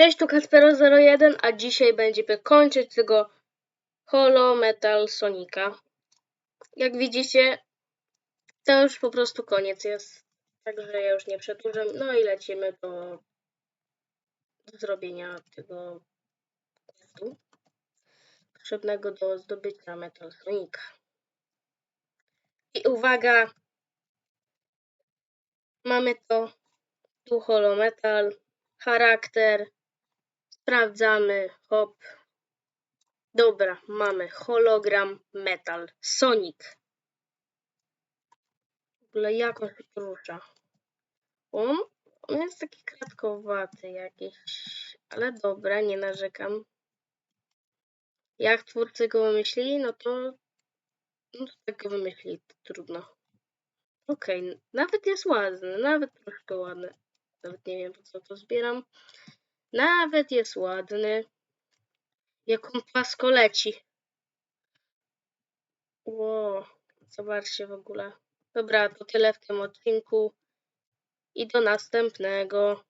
Cześć, tu Kaspero01, a dzisiaj będziemy kończyć tego Holo Metal Sonika. Jak widzicie, to już po prostu koniec jest, także ja już nie przedłużam. No i lecimy do, do zrobienia tego questu potrzebnego do zdobycia Metal Sonika. I uwaga, mamy to tu Holo Metal, charakter, Sprawdzamy, hop. Dobra, mamy hologram Metal Sonic. W ogóle jak on? On, on jest taki kratkowaty jakiś, ale dobra, nie narzekam. Jak twórcy go wymyślili, no to, no to tak go wymyślili, to trudno. Okej, nawet jest ładny, nawet troszkę ładny. Nawet nie wiem po co to zbieram. Nawet jest ładny. Jak on płasko leci. Ło, zobaczcie w ogóle. Dobra, to tyle w tym odcinku. I do następnego.